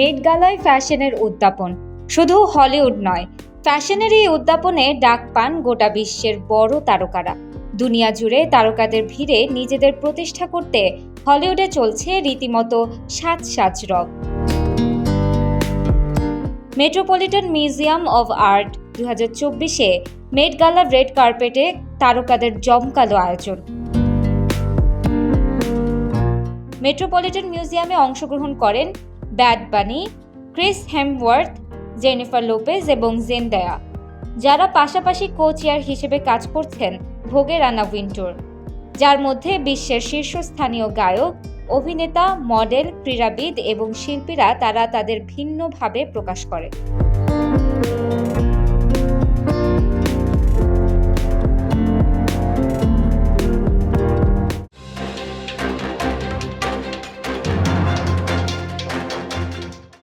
Made গালায় ফ্যাশনের উদ্যাপন। শুধু হলিউড নয়, ফ্যাশনের এই উদ্যাপনে ডাক পান গোটা বিশ্বের বড় তারকারা। দুনিয়া জুড়ে তারকাদের ভিড়ে নিজেদের প্রতিষ্ঠা করতে হলিউডে চলছে রীতিমতো সাজ সাজ রব। মেট্রোপলিটন মিউজিয়াম অব আর্ট দু হাজার চব্বিশে মেড গালার রেড কার্পেটে তারকাদের জমকালো আয়োজন। মেট্রোপলিটন মিউজিয়ামে অংশগ্রহণ করেন Bad Bunny, Chris Hemsworth, Jennifer Lopez এবং জেনদায়া, যারা পাশাপাশি কো চেয়ার হিসেবে কাজ করছেন ভোগে রানা উইন্টোর, যার মধ্যে বিশ্বের শীর্ষস্থানীয় গায়ক, অভিনেতা, মডেল, ক্রীড়াবিদ এবং শিল্পীরা তারা তাদের ভিন্নভাবে প্রকাশ করে।